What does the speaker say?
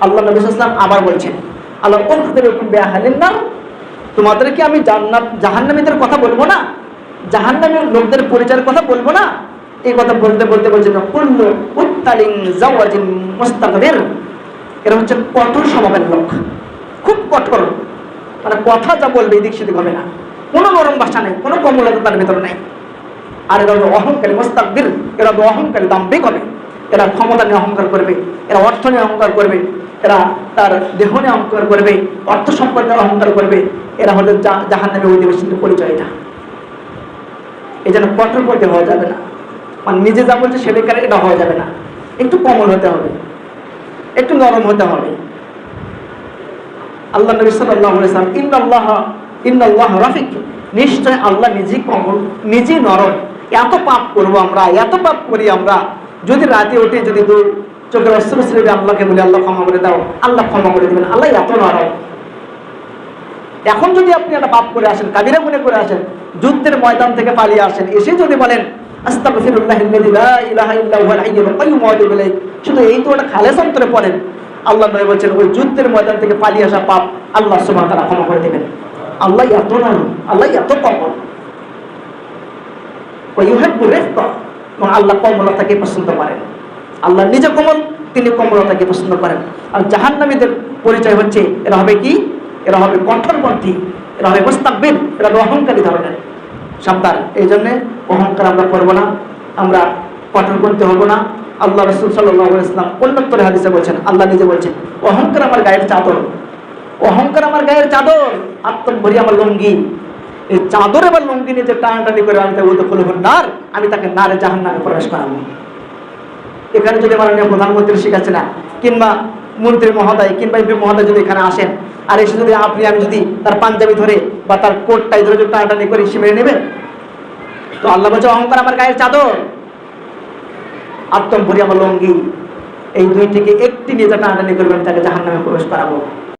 আল্লাহ নবী আবার বলছেন আল্লাহ বেহালেন না তোমাদেরকে আমি জান্নাত, জাহান্নামীদের কথা বলব না, জাহান্নামের লোকদের পরিচয়ের কথা বলব না। এই কথা বলতে বলতে কুল্লু উত্তালিং জাওয়াজিন মুস্তাকবির এরা হচ্ছে কঠোর স্বভাবের লোক, খুব কঠোর। মানে কথা যা বলবে এদিক সেদিক হবে না। কোনো নরম ভাষা নেই, কোনো কমলতা তার ভেতরে নেই। আর এরা অহংকারী মোস্তাকবির এরা অহংকারী, দাম্ভিক হবে। এরা ক্ষমতা নিয়ে অহংকার করবে এরা অর্থ নিয়ে অহংকার করবে এরা তার দেহ নিয়ে অহংকার করবে, অর্থ সম্পর্কে অহংকার করবে, এরা হলো জাহান নামে অধিবেশনের পরিচয় এটা এই জন্য কঠোর করতে হওয়া যাবে না। মানে নিজে যা বলছে সেটাই এটা হওয়া যাবে না। একটু কমল হতে হবে, একটু নরম হতে হবে। আল্লাহ নবী সাল্লাম ইন্নাল্লাহ ইন্নাল্লাহ রাফিক। নিশ্চয় আল্লাহ নিজেই কমল, নিজেই নরম। এত পাপ করব আমরা, এত পাপ করি আমরা যদি রাতে উঠে যদি চোখের অস্ত্র ছেড়ে আল্লাহকে বলে, আল্লাহ ক্ষমা করে দাও, আল্লাহ ক্ষমা করে দেবেন, আল্লাহ এত নরম। এখন যদি আপনি একটা পাপ করে আসেন, কাবিরা মনে করে আসেন, যুদ্ধের ময়দান থেকে পালিয়ে আসেন, এসে যদি বলেন শুধু এই তো খালেস অন্তরে পড়েন। আল্লাহ নবী বলছেন, ওই যুদ্ধের ময়দান থেকে পালিয়ে আসা পাপ আল্লাহ ওয়া তাআলা ক্ষমা করে দেবেন। আল্লাহ এত আল্লাহ এত ওয়া ইউহিব্বু রিফকা এবং আল্লাহ কমলতাকে পছন্দ করেন। আল্লাহ নিজে কমল, তিনি কমলতাকে পছন্দ করেন। আর জাহান্নামীদের পরিচয় হচ্ছে, এরা হবে কি? এরা হবে কঠোরপন্থী, এরা হবে মোস্তাকবির এরা হবে অহংকারী ধরনের। সাবধান এই জন্যে অহংকার আমরা করব না, আমরা কঠোর করতে হব না। আল্লাহ রসুল সাল্লাহ ইসলাম অন্যত্তরে হাদিসে বলছেন, আল্লাহ নিজে বলছেন, অহংকার আমার গায়ের চাদর, অহংকার আমার গায়ের চাদর আত্মভরি আমার লুঙ্গি এই চাদর এবার লুঙ্গি নিয়ে যে টানাটানি করে আমি তাকে খুলে নার, আমি তাকে নারে জাহান নামে প্রবেশ করাবো। এখানে যদি মাননীয় প্রধানমন্ত্রী শিখাচ্ছে না, কিংবা মন্ত্রী মহোদয়, কিংবা এমপি মহোদয় যদি এখানে আসেন, আর এসে যদি আপনি, আমি যদি তার পাঞ্জাবি ধরে বা তার কোটটাই ধরে যদি টানাটানি করে সে মেনে নেবেন তো আল্লাহ বলছে, অহংকার আমার গায়ের চাদর। আত্মম ভরি আমার লঙ্গি। এই দুইটিকে একটি নিয়ে যা টানাটানি করবেন, তাকে জাহান নামে প্রবেশ করাবো।